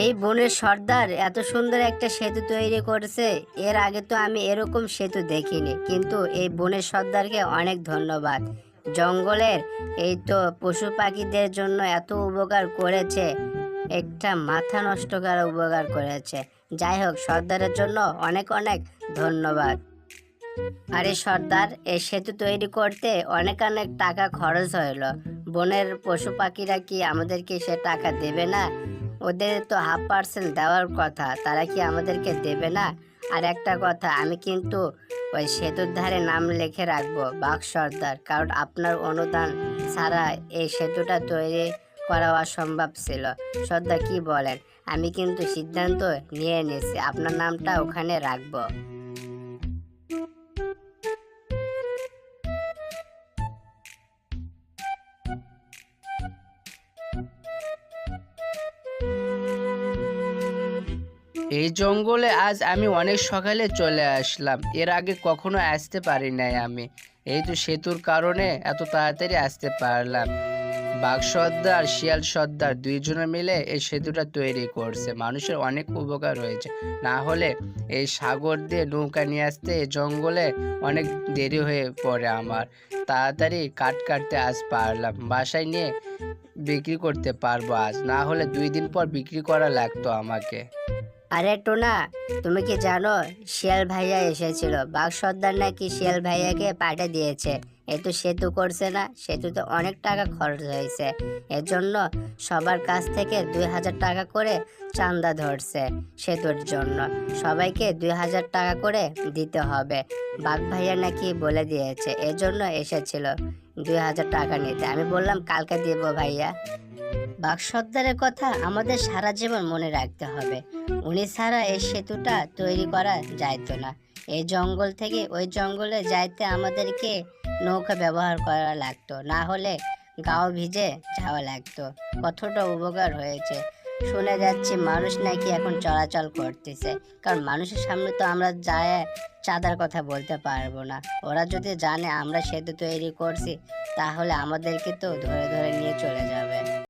এই বনের সর্দার এত সুন্দর একটা সেতু তৈরি করেছে। এর আগে তো আমি এরকম সেতু দেখিনি, কিন্তু এই বনের সর্দারকে অনেক ধন্যবাদ। জঙ্গলের এই তো পশু পাখিদের জন্য এত উপকার করেছে, একটা মাথা নষ্ট করা উপকার করেছে। যাই হোক, সর্দারের জন্য অনেক অনেক ধন্যবাদ। আরে সর্দার, এই সেতু তৈরি করতে অনেক অনেক টাকা খরচ হইল। বনের পশু পাখিরা কি আমাদেরকে সে টাকা দেবে না? ওদের তো হাফ পার্সেন্ট দেওয়ার কথা, তারা কি আমাদেরকে দেবে না? আর একটা কথা, আমি কিন্তু ওই সেতুর ধারে নাম লিখে রাখব বাক সর্দার, কারণ আপনার অনুদান ছাড়া এই সেতুটা তৈরি করা অসম্ভব ছিল। সর্দার কি বলেন? আমি কিন্তু সিদ্ধান্ত নিয়ে নিয়েছি, আপনার নামটা ওখানে রাখব। এই জঙ্গলে আজ আমি অনেক সকালে চলে আসলাম। এর আগে কখনো আসতে পারি নাই আমি। এই তো সেতুর কারণে এত তাড়াতাড়ি আসতে পারলাম। বাঘ সর্দার শিয়াল সর্দার দুইজনে মিলে এই সেতুটা তৈরি করছে। মানুষের অনেক উপকার হয়েছে। না হলে এই সাগর দিয়ে নৌকা নিয়ে আসতে এই জঙ্গলে অনেক দেরি হয়ে পড়ে আমার। তাড়াতাড়ি কাট কাটতে আজ পারলাম। বাসায় নিয়ে বিক্রি করতে পারব আজ। না হলে দুই দিন পর বিক্রি করা লাগতো আমাকে। আরে টোনা, তুমি কি জানো শিয়াল ভাইয়া এসেছিল? বাঘ সর্দার নাকি শিয়াল ভাইয়াকে পাঠিয়ে দিয়েছে। এই তো সেতু করছে না, সেতুতে অনেক টাকা খরচ হয়েছে। এর জন্য সবার কাছ থেকে দুই হাজার টাকা করে চান্দা ধরছে সেতুর জন্য। সবাইকে দুই হাজার টাকা করে দিতে হবে। বাঘ ভাইয়া নাকি বলে দিয়েছে, এর জন্য এসেছিল দুই হাজার টাকা নিতে। আমি বললাম, কালকে দিব ভাইয়া। বাঘ সর্দারের কথা আমাদের সারা জীবন মনে রাখতে হবে। উনি ছাড়া এই সেতুটা তৈরি করা যাইতো না। এই জঙ্গল থেকে ওই জঙ্গলে যাইতে আমাদেরকে নৌকা ব্যবহার করা লাগতো, না হলে গাও ভিজে যাওয়া লাগতো। কতটা উপকার হয়েছে। শুনে যাচ্ছে মানুষ নাকি এখন চলাচল করতেছে, কারণ মানুষের সামনে তো আমরা যায় চাঁদার কথা বলতে পারব না। ওরা যদি জানে আমরা সেতু তৈরি করছি, তাহলে আমাদেরকে তো ধরে ধরে নিয়ে চলে যাবে।